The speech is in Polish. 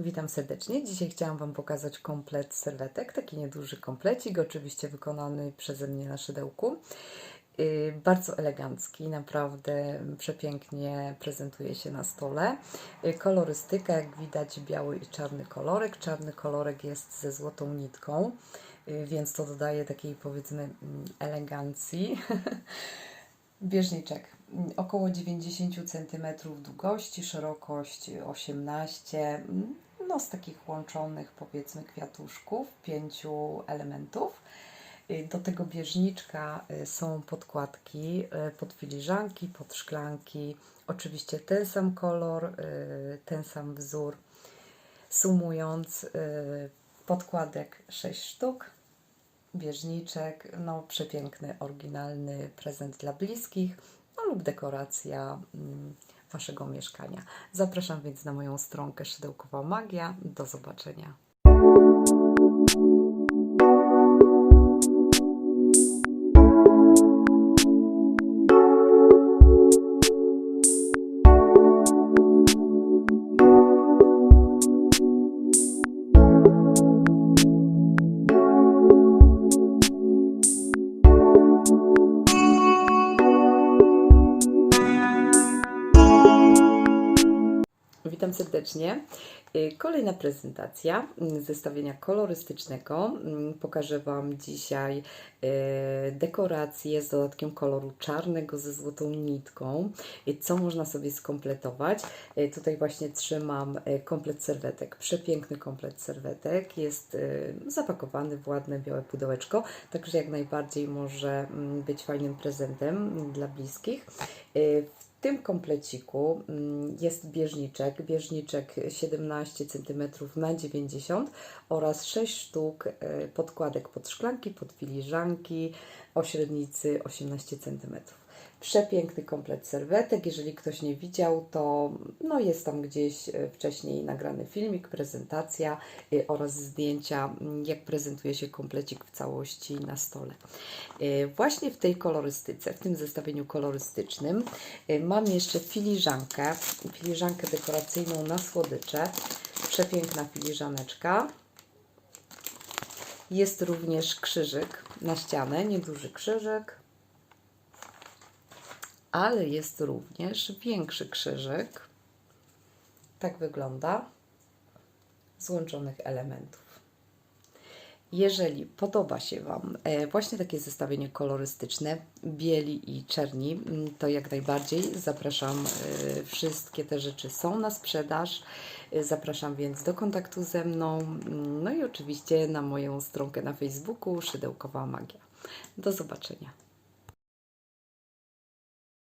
Witam serdecznie. Dzisiaj chciałam Wam pokazać komplet serwetek, taki nieduży komplecik, oczywiście wykonany przeze mnie na szydełku. Yy, Bardzo elegancki, naprawdę przepięknie prezentuje się na stole. Yy, Kolorystyka, jak widać, biały i czarny kolorek. Czarny kolorek jest ze złotą nitką, yy, więc to dodaje takiej powiedzmy mm, elegancji. Bieżniczek około 90 cm długości, szerokość 18 mm, no z takich łączonych powiedzmy kwiatuszków, pięciu elementów. Y, Do tego bieżniczka y, są podkładki y, pod filiżanki, pod szklanki. Oczywiście ten sam kolor, ten sam wzór. Sumując, podkładek 6 sztuk, bieżniczek, no przepiękny, oryginalny prezent dla bliskich, no lub dekoracja mm, Waszego mieszkania. Zapraszam więc na moją stronkę Szydełkowa Magia. Do zobaczenia. Witam serdecznie. Y, Kolejna prezentacja mm, zestawienia kolorystycznego. Mm, Pokażę Wam dzisiaj y, dekoracje z dodatkiem koloru czarnego ze złotą nitką. Y, Co można sobie skompletować? Tutaj właśnie trzymam komplet serwetek. Przepiękny komplet serwetek. Jest zapakowany w ładne białe pudełeczko, także jak najbardziej może mm, być fajnym prezentem dla bliskich. Y, w tym kompleciku mm, jest bieżniczek, bieżniczek 17 cm na 90 oraz 6 sztuk e, podkładek pod szklanki, pod filiżanki o średnicy 18 cm. Przepiękny komplet serwetek. Jeżeli ktoś nie widział, to no jest tam gdzieś e, wcześniej nagrany filmik, prezentacja e, oraz zdjęcia, jak prezentuje się komplecik w całości na stole. E, Właśnie w tej kolorystyce, w tym zestawieniu kolorystycznym mam jeszcze filiżankę, filiżankę dekoracyjną na słodycze. Przepiękna filiżaneczka. Jest również krzyżyk na ścianę, nieduży krzyżyk ale jest również większy krzyżyk. Tak wygląda z łączonych elementów. Jeżeli podoba się Wam e, właśnie takie zestawienie kolorystyczne bieli i czerni, mm, to jak najbardziej zapraszam. e, Wszystkie te rzeczy są na sprzedaż. E, Zapraszam więc do kontaktu ze mną. No i oczywiście na moją stronkę na Facebooku Szydełkowa Magia. Do zobaczenia.